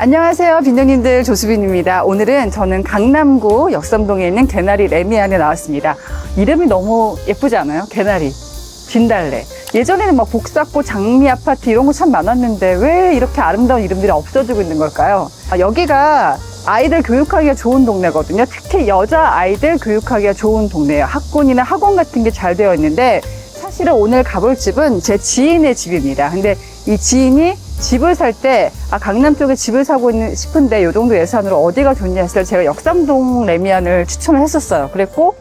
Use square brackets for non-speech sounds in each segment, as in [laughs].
안녕하세요, 빈정님들 조수빈입니다. 오늘은 저는 강남구 역삼동에 있는 개나리 레미안에 나왔습니다. 이름이 너무 예쁘지 않아요? 개나리, 진달래. 예전에는 막 복사꽃, 장미 아파트 이런 거 참 많았는데 왜 이렇게 아름다운 이름들이 없어지고 있는 걸까요? 아, 여기가 아이들 교육하기가 좋은 동네거든요. 특히 여자 아이들 교육하기가 좋은 동네예요. 학군이나 학원 같은 게 잘 되어 있는데 사실은 오늘 가볼 집은 제 지인의 집입니다. 근데 이 지인이 집을 살 때, 아, 강남 쪽에 집을 사고 있는 싶은데, 요 정도 예산으로 어디가 좋냐 했을 때 제가 역삼동 레미안을 추천을 했었어요. 그랬고,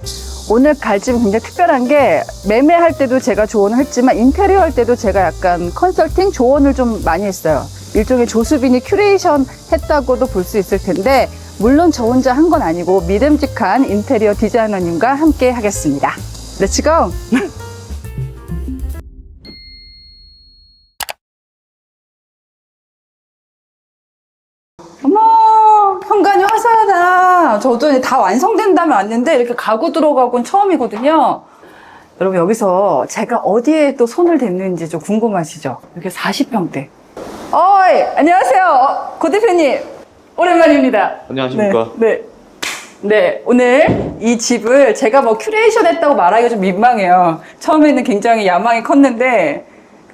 오늘 갈 집은 굉장히 특별한 게, 매매할 때도 제가 조언을 했지만, 인테리어 할 때도 제가 약간 컨설팅 조언을 좀 많이 했어요. 일종의 조수빈이 큐레이션 했다고도 볼 수 있을 텐데, 물론 저 혼자 한 건 아니고, 믿음직한 인테리어 디자이너님과 함께 하겠습니다. 렛츠 [laughs] 저도 이제 다 완성된 다음에 왔는데 이렇게 가구 들어가고는 처음이거든요. 여러분 여기서 제가 어디에 또 손을 댔는지 좀 궁금하시죠? 이렇게 40평대. 어이, 안녕하세요. 어, 고 대표님. 오랜만입니다. 안녕하십니까. 네. 네. 네, 오늘 이 집을 제가 뭐 큐레이션 했다고 말하기가 좀 민망해요. 처음에는 굉장히 야망이 컸는데,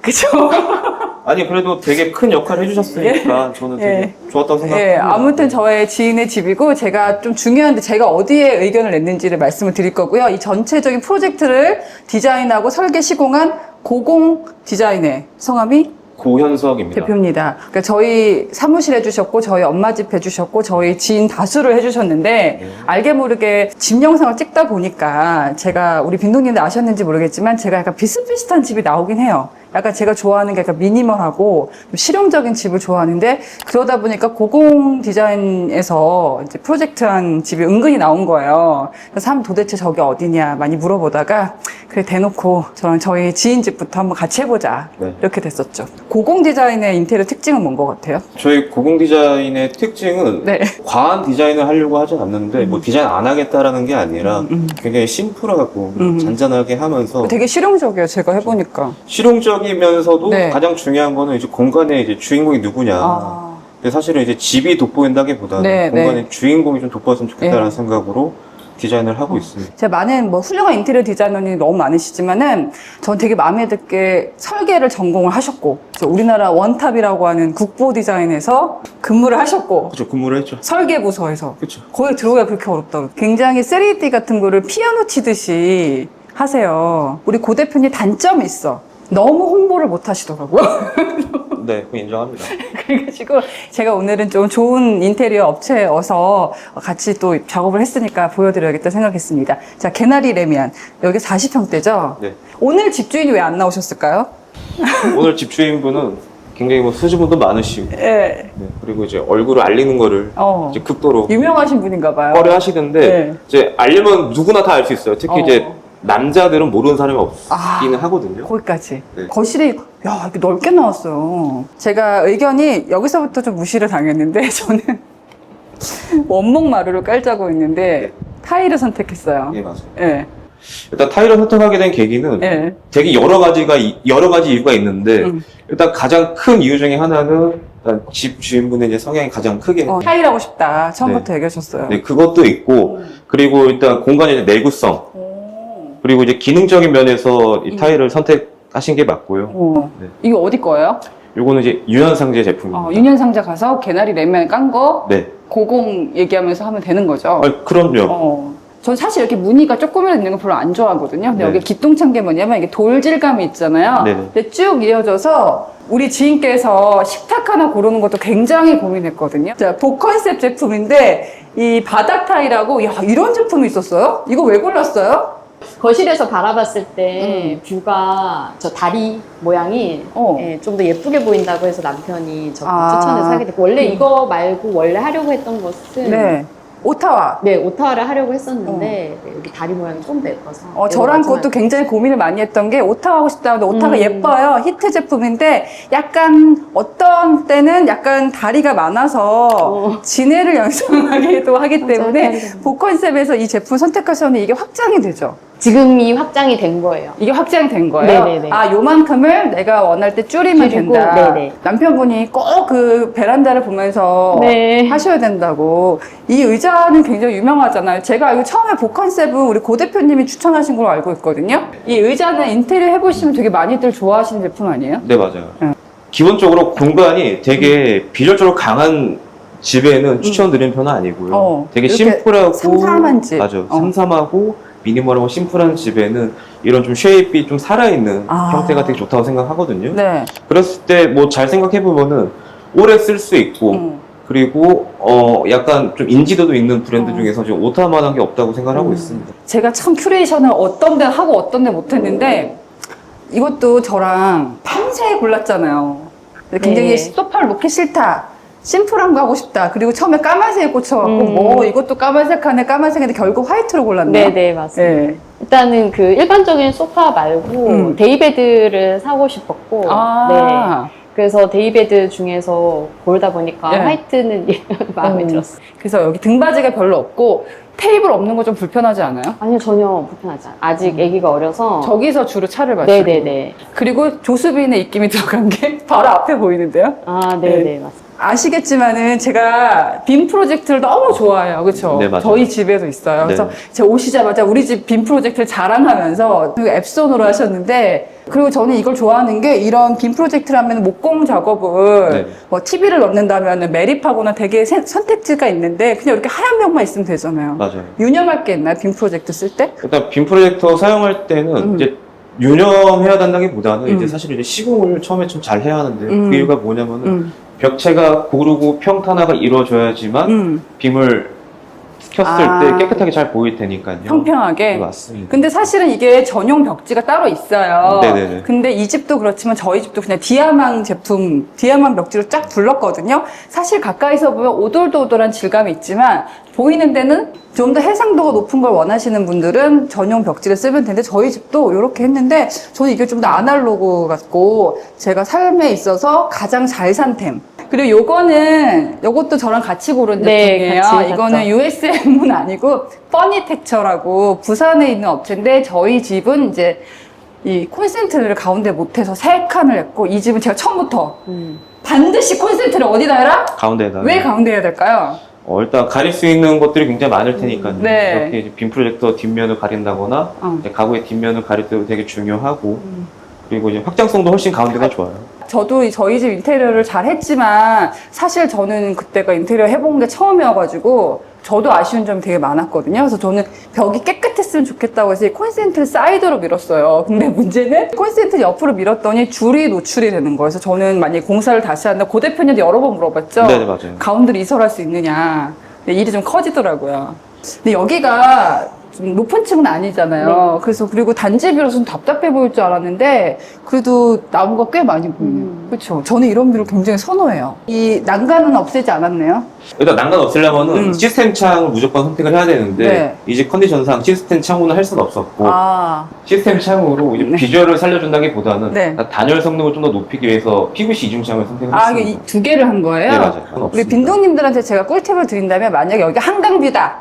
그죠? [laughs] 아니 그래도 되게 큰 역할을 해주셨으니까 저는 되게 예. 좋았다고 생각합니다. 예, 아무튼 저의 지인의 집이고 제가 좀 중요한데 제가 어디에 의견을 냈는지를 말씀을 드릴 거고요. 이 전체적인 프로젝트를 디자인하고 설계 시공한 고공 디자인의 성함이 고현석입니다. 대표입니다. 그러니까 저희 사무실 해주셨고 저희 엄마 집 해주셨고 저희 지인 다수를 해주셨는데 네. 알게 모르게 집 영상을 찍다 보니까 제가 우리 빈동님도 아셨는지 모르겠지만 제가 약간 비슷비슷한 집이 나오긴 해요. 약간 제가 좋아하는 게 약간 미니멀하고 좀 실용적인 집을 좋아하는데 그러다 보니까 고공 디자인에서 이제 프로젝트한 집이 은근히 나온 거예요. 그래서 사람 도대체 저게 어디냐 많이 물어보다가 그래 대놓고 저는 저희 지인 집부터 한번 같이 해보자 네. 이렇게 됐었죠. 고공 디자인의 인테리어 특징은 뭔 것 같아요? 저희 고공 디자인의 특징은 네. 과한 디자인을 하려고 하진 않는데 뭐 디자인 안 하겠다라는 게 아니라 음, 굉장히 심플하고 음. 잔잔하게 하면서 되게 실용적이에요. 제가 해보니까. 실용적 이면서도 네. 가장 중요한 거는 이제 공간의 이제 주인공이 누구냐. 아, 근데 사실은 이제 집이 돋보인다기보다는 네, 공간의 주인공이 좀 돋보였으면 좋겠다는 예. 생각으로 디자인을 하고 있습니다. 제가 많은 뭐 훌륭한 인테리어 디자이너님이 너무 많으시지만은 전 되게 마음에 들게 설계를 전공을 하셨고 우리나라 원탑이라고 하는 국보 디자인에서 근무를 하셨고 그렇죠. 근무를 했죠. 설계 부서에서 그렇죠. 거기 들어가야 그렇게 어렵다고. 굉장히 3D 같은 거를 피아노 치듯이 하세요. 우리 고 대표님 단점이 있어. 너무 홍보를 못 하시더라고요. [laughs] 네, 그거 인정합니다. [laughs] 그래가지고 제가 오늘은 좀 좋은 인테리어 업체여서 같이 또 작업을 했으니까 보여드려야겠다 생각했습니다. 자, 개나리 레미안. 여기 40평대죠? 네. 오늘 집주인이 왜 안 나오셨을까요? [laughs] 오늘 집주인분은 굉장히 뭐 수줍음도 많으시고 예. 네, 그리고 이제 얼굴을 알리는 거를 어. 이제 극도로 유명하신 분인가 봐요. 꺼려 하시는데 네. 이제 알려면 누구나 다 알 수 있어요. 특히 어. 이제 남자들은 모르는 사람이 아. 없기는 하거든요. 거기까지. 네. 거실이, 야, 이렇게 넓게 나왔어요. 제가 의견이 여기서부터 좀 무시를 당했는데, [laughs] 저는 원목 마루를 깔자고 했는데, 타일을 선택했어요. 예, 맞아요. 예. 일단 타일을 선택하게 된 계기는 예. 되게 여러 가지가 이- 여러 가지 이유가 있는데 음. 일단 가장 큰 이유 중에 하나는 일단 집 주인분의 이제 성향이 가장 크게 어, 타일하고 싶다. 처음부터 얘기하셨어요. 네, 그것도 있고 그리고 일단 공간의 내구성 오. 그리고 이제 기능적인 면에서 이 음. 타일을 선택하신 게 맞고요. 어. 네. 이거 어디 거예요? 요거는 이제 유연상제 제품입니다. 어, 유년 상자 가서 개나리 냉면 깐 거, 네. 고공 얘기하면서 하면 되는 거죠. 아, 그럼요. 어. 전 사실 이렇게 무늬가 조금이라도 있는 거 별로 안 좋아하거든요. 근데 네. 여기 기똥찬 게 뭐냐면 이게 돌질감이 있잖아요. 네네. 근데 쭉 이어져서 우리 지인께서 식탁 하나 고르는 것도 굉장히 고민했거든요. 자, 복 컨셉 제품인데 이 바닥 타일하고 야, 이런 제품이 있었어요? 이거 왜 골랐어요? 거실에서 바라봤을 때 뷰가 저 다리 모양이 음. 어. 좀 더 예쁘게 보인다고 해서 남편이 저 아. 추천해서 하게 됐고 원래 음. 이거 말고 원래 하려고 했던 것은 네. 오타와. 네, 오타와를 하려고 했었는데 네, 여기 다리 모양이 좀더 예뻐서 어, 저랑 그것도 굉장히 고민을 많이 했던 게 오타 하고 싶다 근데 오타가 음. 예뻐요. 히트 제품인데 약간 어떤 때는 약간 다리가 많아서 어. 진해를 [laughs] 연상하기도 하기 맞아요, 때문에 다리가. 복 컨셉에서 이 제품 선택하셨는데 이게 확장이 되죠. 지금 이 확장이 된 거예요. 이게 확장이 된 거예요? 네네네. 아, 요만큼을 내가 원할 때 줄이면 줄이고, 된다. 네네. 남편분이 꼭 그 베란다를 보면서 네. 하셔야 된다고. 이 의자는 굉장히 유명하잖아요. 제가 알고 처음에 복컨셉은 우리 고 대표님이 추천하신 걸로 알고 있거든요. 이 의자는 인테리어 해보시면 되게 많이들 좋아하시는 제품 아니에요? 네, 맞아요. 응. 기본적으로 공간이 되게 비주얼적으로 강한 집에는 추천드리는 편은 아니고요. 어, 되게 이렇게 심플하고 삼삼한 집. 맞아요. 어. 삼삼하고 미니멀하고 심플한 집에는 이런 좀 쉐입이 좀 살아있는 아. 형태가 되게 좋다고 생각하거든요. 네. 그랬을 때 뭐 잘 생각해 보면은 오래 쓸 수 있고 음. 그리고 어 약간 좀 인지도도 있는 브랜드 어. 중에서 지금 오타만한 게 없다고 생각하고 음. 있습니다. 제가 참 큐레이션을 어떤 데 하고 어떤 데 못했는데 이것도 저랑 밤새 골랐잖아요. 근데 굉장히 네. 소파를 놓기 싫다. 심플한 거 하고 싶다. 그리고 처음에 까만색에 꽂혀갖고 음. 뭐 이것도 까만색 하네 까만색인데 결국 화이트로 골랐네요. 네네, 맞습니다. 네. 일단은 그 일반적인 소파 말고 음. 데이베드를 사고 싶었고, 네. 아, 그래서 데이베드 중에서 고르다 보니까 네. 화이트는 [laughs] 마음에 음. 들었어요. 그래서 여기 등받이가 별로 없고 테이블 없는 거 좀 불편하지 않아요? 아니요, 전혀 불편하지 않아요. 아직 음. 아기가 어려서. 저기서 주로 차를 마시고 네네네. 그리고 조수빈의 입김이 들어간 게 [laughs] 바로 앞에 보이는데요. 아, 네네, 맞습니다. 아시겠지만은 제가 빔 프로젝트를 너무 좋아해요. 그렇죠? 네, 맞아요. 저희 집에도 있어요. 그래서 네. 제가 오시자마자 우리 집 빔 프로젝트를 자랑하면서 그리고 앱손으로 하셨는데 그리고 저는 이걸 좋아하는 게 이런 빔 프로젝트를 하면 목공 작업을 네. 뭐 TV를 넣는다면 매립하거나 되게 세- 선택지가 있는데 그냥 이렇게 하얀 벽만 있으면 되잖아요. 맞아요. 유념할 게 있나요? 빔 프로젝트 쓸 때? 일단 빔 프로젝터 사용할 때는 음. 이제 유념해야 된다기보다는 음. 이제 사실 이제 시공을 처음에 좀 잘 해야 하는데 음. 그 이유가 뭐냐면은 음. 벽체가 고르고 평탄화가 이루어져야지만 음. 빔을 켰을 아. 때 깨끗하게 잘 보일 테니까요. 평평하게. 네, 맞습니다. 근데 사실은 이게 전용 벽지가 따로 있어요. 네네네. 근데 이 집도 그렇지만 저희 집도 그냥 디아망 제품, 디아망 벽지로 쫙 둘렀거든요. 사실 가까이서 보면 오돌도돌한 질감이 있지만 보이는 데는 좀 더 해상도가 높은 걸 원하시는 분들은 전용 벽지를 쓰면 되는데 저희 집도 이렇게 했는데 저는 이게 좀 더 아날로그 같고 제가 삶에 있어서 가장 잘 산 템. 그리고 요거는 요것도 저랑 같이 고른 네, 제품이에요. 같이. 이거는 USM은 아니고 퍼니텍처라고 부산에 있는 업체인데 저희 집은 이제 이 콘센트를 가운데 못해서 세 칸을 했고 이 집은 제가 처음부터 음. 반드시 콘센트를 어디다 해라? 가운데에다 왜 가운데 해야 될까요? 어, 일단 가릴 수 있는 것들이 굉장히 많을 테니까요. 네. 이렇게 이제 빔 프로젝터 뒷면을 가린다거나 어. 이제 가구의 뒷면을 가릴 때도 되게 중요하고 음. 그리고 이제 확장성도 훨씬 가운데가 좋아요. 저도 이- 저희 집 인테리어를 잘 했지만 사실 저는 그때가 인테리어 해본 게 처음이어가지고 저도 아쉬운 점이 되게 많았거든요. 그래서 저는 벽이 깨끗했으면 좋겠다고 해서 이 콘센트를 사이드로 밀었어요. 근데 문제는 콘센트 옆으로 밀었더니 줄이 노출이 되는 거예요. 그래서 저는 만약에 공사를 다시 한다, 고 대표님도 여러 번 물어봤죠. 네, 네, 맞아요. 가운데를 이설할 수 있느냐. 근데 일이 좀 커지더라고요. 근데 여기가 좀 높은 층은 아니잖아요. 그래서 그리고 좀 답답해 보일 줄 알았는데 그래도 나무가 꽤 많이 보이네요. 음. 그렇죠. 저는 이런 뷰를 굉장히 선호해요. 이 난간은 없애지 않았네요. 일단 난간 없애려면은 음. 시스템 창을 무조건 선택을 해야 되는데 네. 이 집 컨디션상 시스템 창호는 할 수는 없었고 아, 시스템 창으로 이제 네. 비주얼을 살려준다기보다는 네. 단열 성능을 좀 더 높이기 위해서 PVC 이중 창을 선택을 아, 이게 했습니다. 이두 개를 한 거예요? 네, 맞아요. 우리 없습니다. 빈동님들한테 제가 꿀팁을 드린다면 만약에 여기 한강뷰다.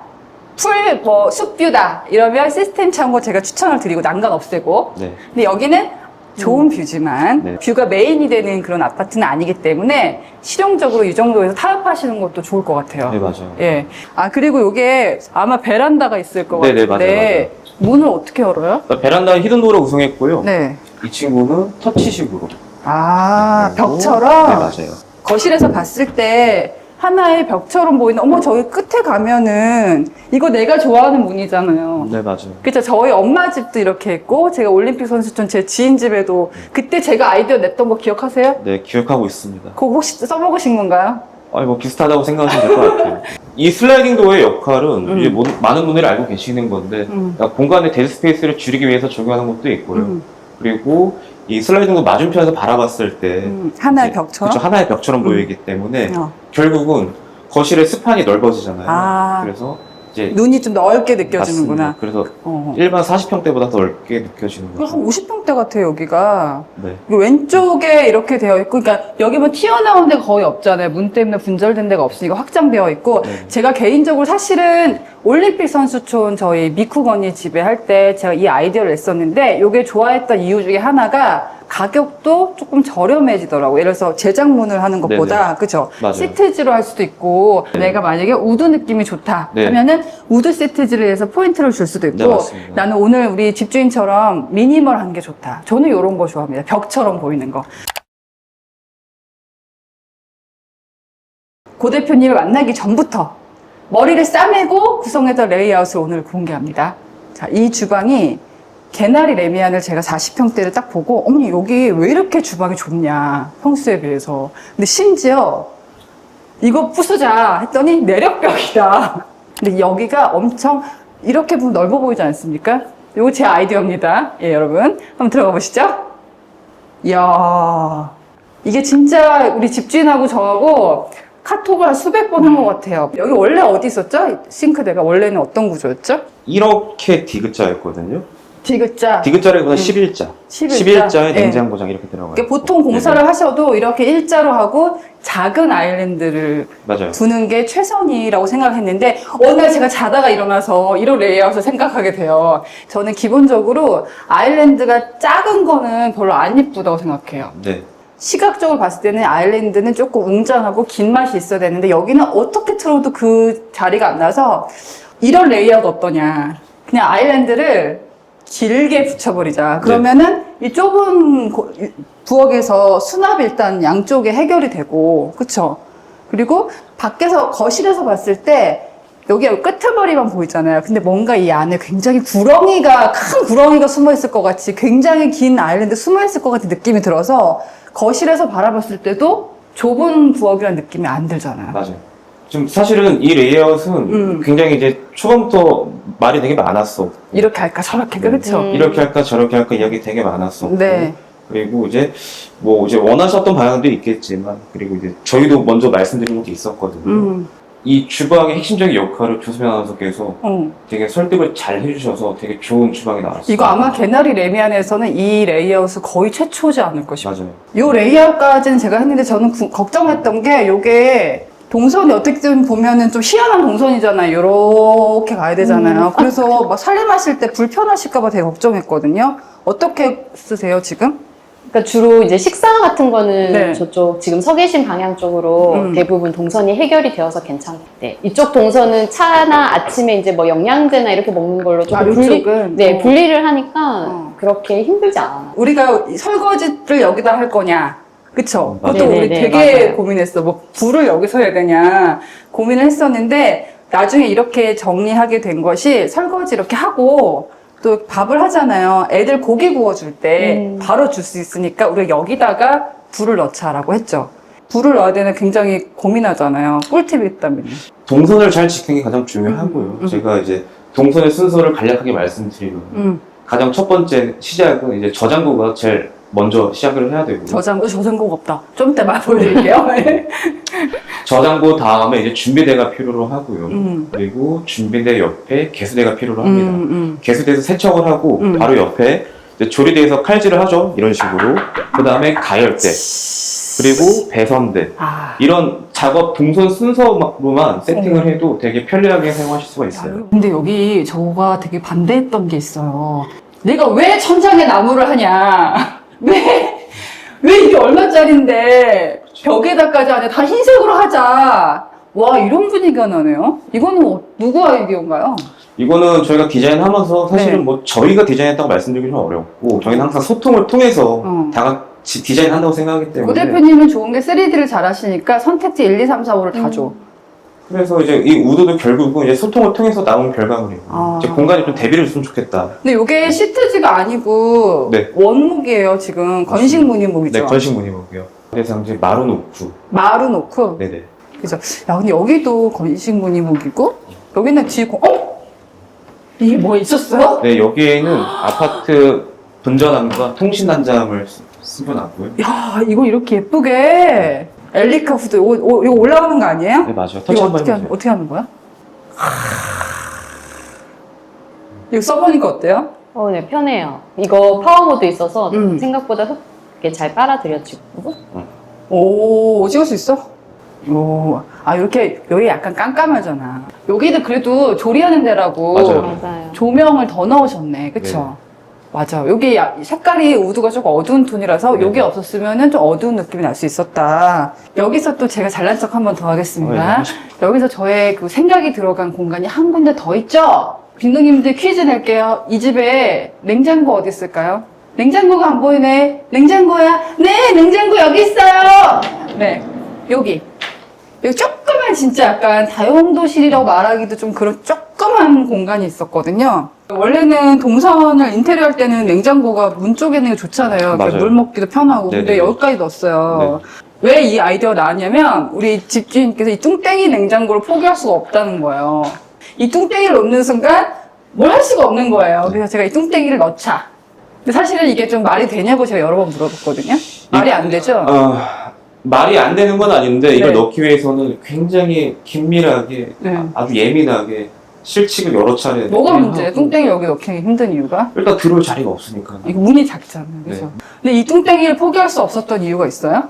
풀, 뭐, 숲뷰다. 이러면 시스템 창고 제가 추천을 드리고 난간 없애고. 네. 근데 여기는 좋은 뷰지만 네. 뷰가 메인이 되는 그런 아파트는 아니기 때문에 실용적으로 이 정도에서 타협하시는 것도 좋을 것 같아요. 네, 맞아요. 예. 아 그리고 이게 아마 베란다가 있을 것 네, 네, 같은데 문을 어떻게 열어요? 일단 베란다는 히든도어로 구성했고요. 네. 이 친구는 터치식으로. 아 그리고- 벽처럼 네, 맞아요. 거실에서 봤을 때 하나의 벽처럼 보이는 어머 저기 끝에 가면은 이거 내가 좋아하는 문이잖아요. 네, 맞아요. 그렇죠. 저희 엄마 집도 이렇게 했고 제가 올림픽 선수촌 제 지인 집에도 그때 제가 아이디어 냈던 거 기억하세요? 네, 기억하고 있습니다. 그거 혹시 써먹으신 건가요? 아니, 뭐 비슷하다고 생각하시면 될 것 같아요. [laughs] 이 슬라이딩 도어의 역할은 음. 이제 모- 많은 분들이 알고 계시는 건데 음. 그러니까 공간의 데드 스페이스를 줄이기 위해서 적용하는 것도 있고요. 음. 그리고 이 슬라이딩 도어 맞은편에서 바라봤을 때 음, 하나의 이제 벽처럼? 그쵸, 하나의 벽처럼 음. 보이기 때문에 어. 결국은 거실의 스판이 넓어지잖아요. 아. 그래서 이제 눈이 좀 넓게 느껴지는구나. 맞습니다. 그래서 어. 일반 40평대보다 더 넓게 느껴지는 거죠. 한 50평대 같아요, 여기가. 네. 이거 왼쪽에 이렇게 되어 있고, 그러니까 여기 뭐 튀어나온 데가 거의 없잖아요. 문 때문에 분절된 데가 없으니까 확장되어 있고, 네. 제가 개인적으로 사실은 올림픽 선수촌 저희 미쿡 언니 집에 할 때 제가 이 아이디어를 냈었는데, 이게 좋아했던 이유 중에 하나가 가격도 조금 저렴해지더라고요. 예를 들어서 제작문을 하는 것보다, 그죠? 맞아요. 시트지로 할 수도 있고, 네. 내가 만약에 우드 느낌이 좋다 네. 하면은 우드 시트지를 해서 포인트를 줄 수도 있고, 네, 맞습니다. 나는 오늘 우리 집주인처럼 미니멀 한 게 좋다. 저는 이런 거 좋아합니다. 벽처럼 보이는 거. 고 대표님을 만나기 전부터 머리를 싸매고 구성했던 레이아웃을 오늘 공개합니다. 자, 이 주방이 개나리 레미안을 제가 40평대를 딱 보고, 어머니, 여기 왜 이렇게 주방이 좁냐, 평수에 비해서. 근데 심지어, 이거 부수자 했더니 내력벽이다. [laughs] 근데 여기가 엄청, 이렇게 보면 넓어 보이지 않습니까? 이거 제 아이디어입니다. 예, 여러분. 한번 들어가 보시죠. 이야, 이게 진짜 우리 집주인하고 저하고 카톡을 한 수백 번 한 것 같아요. 여기 원래 어디 있었죠? 싱크대가 원래는 어떤 구조였죠? 이렇게 디귿자였거든요. 디귿자. 디귿자라기보다 11자. 11자. 11자에 네. 냉장고장 이렇게 들어가요. 그러니까 보통 공사를 네네. 하셔도 이렇게 일자로 하고 작은 아일랜드를 맞아요. 두는 게 최선이라고 생각했는데 어느 날 제가 자다가 일어나서 이런 레이아웃을 생각하게 돼요. 저는 기본적으로 아일랜드가 작은 거는 별로 안 이쁘다고 생각해요. 네. 시각적으로 봤을 때는 아일랜드는 조금 웅장하고 긴 맛이 있어야 되는데 여기는 어떻게 틀어도 그 자리가 안 나서 이런 레이아웃 어떠냐. 그냥 아일랜드를 길게 붙여버리자. 그러면은 이 좁은 고- 이 부엌에서 수납이 일단 양쪽에 해결이 되고, 그쵸? 그리고 밖에서 거실에서 봤을 때 여기 끄트머리만 보이잖아요. 근데 뭔가 이 안에 굉장히 구렁이가, 큰 구렁이가 숨어 있을 것 같이 굉장히 긴 아일랜드 숨어 있을 것 같은 느낌이 들어서 거실에서 바라봤을 때도 좁은 부엌이라는 느낌이 안 들잖아요. 맞아요. 지금 사실은 이 레이아웃은 음. 굉장히 이제 초반부터 말이 되게 많았어. 이렇게 할까 저렇게 할까 네. 그렇죠? 음. 이렇게 할까 저렇게 할까 이야기 되게 많았었고. 네. 그리고 이제 뭐 이제 원하셨던 방향도 있겠지만 그리고 이제 저희도 먼저 말씀드린 것도 있었거든요. 음. 이 주방의 핵심적인 역할을 조수민 아나운서께서 어. 되게 설득을 잘 해주셔서 되게 좋은 주방이 나왔어요. 이거 아마 개나리 레미안에서는 이 레이아웃은 거의 최초지 않을까 싶어요. 맞아요. 요 레이아웃까지는 제가 했는데 저는 구- 걱정했던 게 요게 동선이 어떻게든 보면은 좀 희한한 동선이잖아요. 요렇게 가야 되잖아요. 그래서 막 살림하실 때 불편하실까봐 되게 걱정했거든요. 어떻게 쓰세요, 지금? 그러니까 주로 이제 식사 같은 거는 네. 저쪽 지금 서 계신 방향 쪽으로 음. 대부분 동선이 해결이 되어서 괜찮대. 이쪽 동선은 차나 아침에 이제 뭐 영양제나 이렇게 먹는 걸로 조금 아, 분리, 요쪽은? 네, 어. 분리를 하니까 어. 그렇게 힘들지 않아. 우리가 이 설거지를 여기다 할 거냐. 그쵸? 맞아요. 그것도 우리 네네네, 되게 맞아요. 고민했어. 뭐, 불을 여기서 해야 되냐. 고민을 했었는데, 나중에 이렇게 정리하게 된 것이 설거지 이렇게 하고, 또 밥을 하잖아요. 애들 고기 구워줄 때 음. 바로 줄 수 있으니까 우리가 여기다가 불을 넣자라고 했죠. 불을 넣어야 되는 굉장히 고민하잖아요. 꿀팁이 있다면. 동선을 잘 지키는 게 가장 중요하고요. 음. 제가 이제 동선의 순서를 간략하게 말씀드리면 음. 가장 첫 번째 시작은 이제 저장고가 제일 먼저 시작을 해야 되고 저장고, 저장고가 없다. 좀 이따 말 보여드릴게요. [laughs] 저장고 다음에 이제 준비대가 필요로 하고요. 음. 그리고 준비대 옆에 개수대가 필요로 음, 합니다. 음. 개수대에서 세척을 하고 음. 바로 옆에 이제 조리대에서 칼질을 하죠. 이런 식으로. 그 다음에 가열대 그리고 배선대 아. 이런 작업 동선 순서로만 세팅을 해도 되게 편리하게 사용하실 수가 있어요. 근데 여기 저가 되게 반대했던 게 있어요. 내가 왜 천장에 나무를 하냐? 왜, 왜 이게 얼마짜린데 벽에다까지 안에 다 흰색으로 하자. 와, 이런 분위기가 나네요. 이거는 어- 누구 아이디어인가요? 이거는 저희가 디자인하면서 사실은 네. 뭐 저희가 디자인했다고 말씀드리기 좀 어렵고 저희는 항상 소통을 통해서 어. 다 같이 디자인한다고 생각하기 고 때문에 대표님은 좋은 게 3D를 잘 하시니까 선택지 1, 2, 3, 4, 5를 다 줘. 그래서 이제 이 우드도 결국은 이제 소통을 통해서 나온 결과물이에요. 아. 이제 공간이 좀 대비를 줬으면 좋겠다. 근데 이게 시트지가 아니고 네. 원목이에요, 지금. 건식 무늬목이죠. 네, 건식 무늬목이요. 그래서 이제 마루노쿠. 마루 놓고. 네네. 그죠. 야, 근데 여기도 건식 무늬목이고, 여기는 뒤에, 고- 어? 이게 뭐 있었어요? 네, 여기에는 아파트 분전함과 통신 단장을 쓰겨놨고요. 야, 이거 이렇게 예쁘게. 엘리카 후드, 이거, 이거 올라가는 거 아니에요? 네, 맞아요. 터치 이거 한번 어떻게, 하, 해보세요. 어떻게 하는 거야? 하, 이거 써보니까 어때요? 어, 네, 편해요. 이거 파워모드 있어서 음. 생각보다 흡게 잘 빨아들여지고. 오, 찍을 수 있어? 오, 아, 이렇게, 여기 약간 깜깜하잖아. 여기는 그래도 조리하는 데라고. 맞아요. 맞아요. 조명을 더 넣으셨네. 그쵸? 맞아. 여기 야- 색깔이 우드가 조금 어두운 톤이라서 네. 여기 없었으면 좀 어두운 느낌이 날 수 있었다. 여기서 또 제가 잘난 척 한번 더 하겠습니다. 네, 여기서 저의 그 생각이 들어간 공간이 한 군데 더 있죠? 빈둥님들 퀴즈 낼게요. 이 집에 냉장고 어디 있을까요? 냉장고가 안 보이네. 냉장고야? 네, 냉장고 여기 있어요. 네, 여기. 여기 조그만 진짜 약간 다용도실이라고 말하기도 좀 그런 조그만 공간이 있었거든요. 원래는 동선을 인테리어 할 때는 냉장고가 문 쪽에 있는 게 좋잖아요. 맞아요. 물 먹기도 편하고. 근데 네네. 여기까지 넣었어요. 왜 이 아이디어가 나왔냐면 우리 집주인께서 이 뚱땡이 냉장고를 포기할 수가 없다는 거예요. 이 뚱땡이를 넣는 순간 뭘 할 수가 없는 거예요. 그래서 제가 이 뚱땡이를 넣자. 근데 사실은 이게 좀 말이 되냐고 제가 여러 번 물어봤거든요. 말이 안 되죠? 어, 말이 안 되는 건 아닌데 이걸 네. 넣기 위해서는 굉장히 긴밀하게 네. 아주 예민하게 실측을 여러 차례 뭐가 하고 문제예요? 뚱땡이 여기 넣기 힘든 이유가? 일단 들어올 자리가 없으니까 이거 문이 작잖아요. 그죠? 근데 이 뚱땡이를 포기할 수 없었던 이유가 있어요?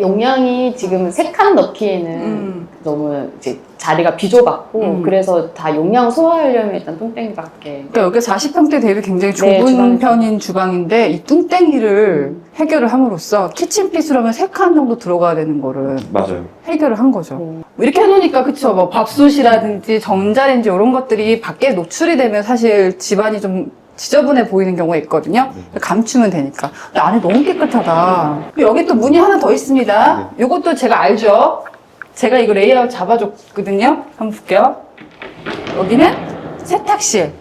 용량이 지금 세 칸 넣기에는 음. 너무 이제 자리가 비좁았고 음. 그래서 다 용량 소화하려면 일단 똥땡이밖에 그러니까 여기 40평대 대비 굉장히 네, 좁은 주방이죠. 편인 주방인데 이 뚱땡이를 해결을 함으로써 키친핏으로면 3칸 정도 들어가야 되는 거를 맞아요. 해결을 한 거죠. 음. 이렇게 해놓으니까 그쵸 뭐 밥솥이라든지 전자레인지 이런 것들이 밖에 노출이 되면 사실 집안이 좀 지저분해 보이는 경우가 있거든요. 네. 감추면 되니까. 근데 안에 너무 깨끗하다. 여기 또 문이 하나 더 있습니다. 이것도 제가 알죠. 제가 이거 레이아웃 잡아줬거든요. 한번 볼게요. 여기는 세탁실.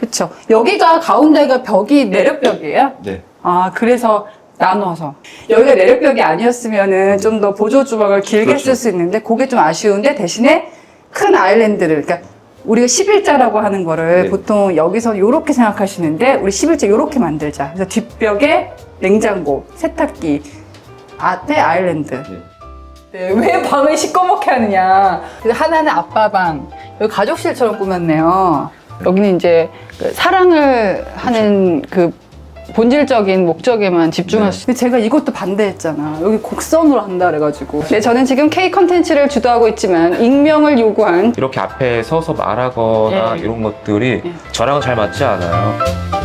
그쵸. 여기가 가운데가 벽이 내력벽이에요. 네. 아, 그래서 나눠서. 여기가 내력벽이 아니었으면은 좀 더 보조 주방을 길게 그렇죠. 쓸 수 있는데, 그게 좀 아쉬운데, 대신에 큰 아일랜드를, 그러니까 우리가 11자라고 하는 거를 네. 보통 여기서 이렇게 생각하시는데, 우리 11자 이렇게 만들자. 그래서 뒷벽에 냉장고, 세탁기, 앞에 아일랜드. 네, 왜 방을 시꺼멓게 하느냐. 그래서 하나는 아빠 방, 여기 가족실처럼 꾸몄네요. 여기는 이제 그 사랑을 하는 그 본질적인 목적에만 집중할 네. 수. 근데 제가 이것도 반대했잖아. 여기 곡선으로 한다 그래가지고. 네, 저는 지금 K 컨텐츠를 주도하고 있지만 익명을 요구한 이렇게 앞에 서서 말하거나 예. 이런 것들이 예. 저랑 잘 맞지 않아요.